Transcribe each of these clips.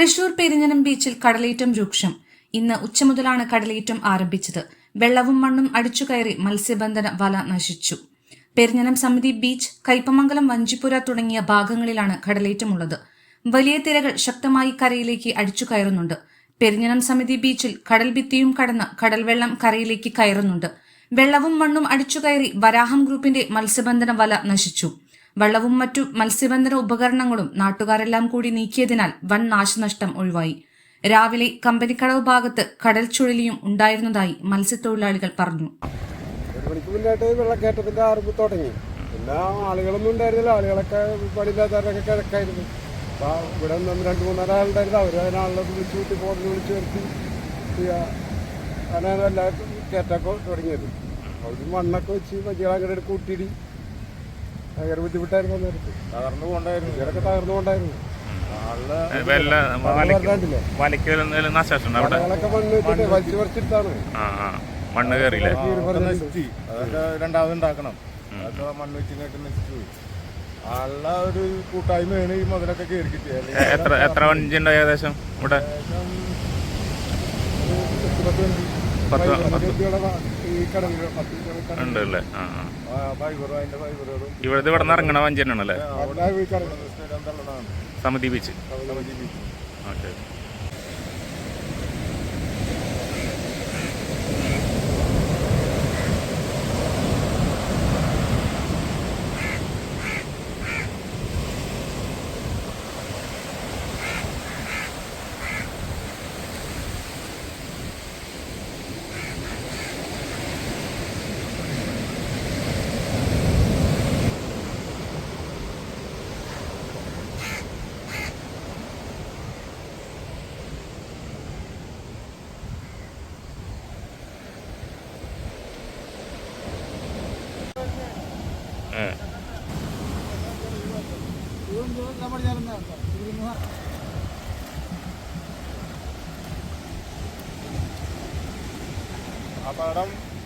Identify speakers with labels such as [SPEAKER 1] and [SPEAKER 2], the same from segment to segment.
[SPEAKER 1] തൃശൂർ പെരിഞ്ഞനം ബീച്ചിൽ കടലേറ്റം രൂക്ഷം. ഇന്ന് ഉച്ച മുതലാണ് കടലേറ്റം ആരംഭിച്ചത്. വെള്ളവും മണ്ണും അടിച്ചുകയറി മത്സ്യബന്ധന വല നശിച്ചു. പെരിഞ്ഞനം സമിതി ബീച്ച് കൈപ്പമംഗലം വഞ്ചിപ്പുര തുടങ്ങിയ ഭാഗങ്ങളിലാണ് കടലേറ്റമുള്ളത്. വലിയ തിരകൾ ശക്തമായി കരയിലേക്ക് അടിച്ചു കയറുന്നുണ്ട് പെരിഞ്ഞനം സമിതി ബീച്ചിൽ കടൽ ഭിത്തിയും കടന്ന് കടൽവെള്ളം കരയിലേക്ക് കയറുന്നുണ്ട്. വെള്ളവും മണ്ണും അടിച്ചുകയറി വരാഹം ഗ്രൂപ്പിന്റെ മത്സ്യബന്ധന വല നശിച്ചു. വള്ളവും മറ്റു മത്സ്യബന്ധന ഉപകരണങ്ങളും നാട്ടുകാരെല്ലാം കൂടി നീക്കിയതിനാൽ വൻ നാശനഷ്ടം ഒഴിവായി. രാവിലെ കമ്പനിക്കടവ് ഭാഗത്ത് കടൽ ചുഴലിയും ഉണ്ടായിരുന്നതായി മത്സ്യത്തൊഴിലാളികൾ പറഞ്ഞു.
[SPEAKER 2] ഒരു മണിക്ക് മുന്നായിട്ട് വെള്ളക്കയറ്റത്തിന്റെ അറിവ് തുടങ്ങി. പിന്നെ ആളുകളൊന്നും ഉണ്ടായിരുന്നില്ല. ആളുകളൊക്കെ പണിയില്ലാത്തവരൊക്കെ കിടക്കായിരുന്നു അപ്പൊ ഇവിടെ നിന്ന് രണ്ട് മൂന്നാൽ ആളുണ്ടായിരുന്നു. അവർ അതിനാളെ വിളിച്ചു കൂട്ടി ഫോണിൽ വിളിച്ചു വരുത്തി അങ്ങനെ എല്ലാ കയറ്റൊക്കെ തുടങ്ങിയത്. അവർ മണ്ണൊക്കെ വെച്ച് മതികളെ അങ്ങനെ കൂട്ടിയിടി. ഭയങ്കര ബുദ്ധിമുട്ടായിരുന്നു
[SPEAKER 3] തകർന്നു പോണ്ടായിരുന്നു
[SPEAKER 2] ഇവരൊക്കെ തകർന്നു കൊണ്ടായിരുന്നു മണ്ണ് വെച്ചിട്ട് വലിച്ചു
[SPEAKER 4] ആ ആ. മണ്ണ് കയറിയില്ലേ?
[SPEAKER 3] ആ, അതൊക്കെ അതൊക്കെ രണ്ടാമത് ഉണ്ടാക്കണം. മണ്ണ് വെച്ച് കേട്ട് നശിച്ചു പോയി. ആളുടെ ഒരു കൂട്ടായ്മയാണ് ഈ മുതലൊക്കെ കയറി കിട്ടിയത്
[SPEAKER 4] എത്ര എത്ര വണ്ടി ഉണ്ട് ഏകദേശം ഇവിടെ? പത്ത് പത്ത് ആ
[SPEAKER 3] ഫൈബറുകളും
[SPEAKER 4] ഇവിടെ ഇവിടെ നിന്ന് ഇറങ്ങണ വഞ്ചി തന്നെയാണല്ലേ? സമിതി ബീച്ച്. ഓക്കെ.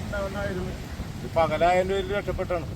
[SPEAKER 3] ഉണ്ടാവുന്നതായിരുന്നു ഇത് പകലായതിന്റെ രക്ഷപ്പെട്ടാണ്.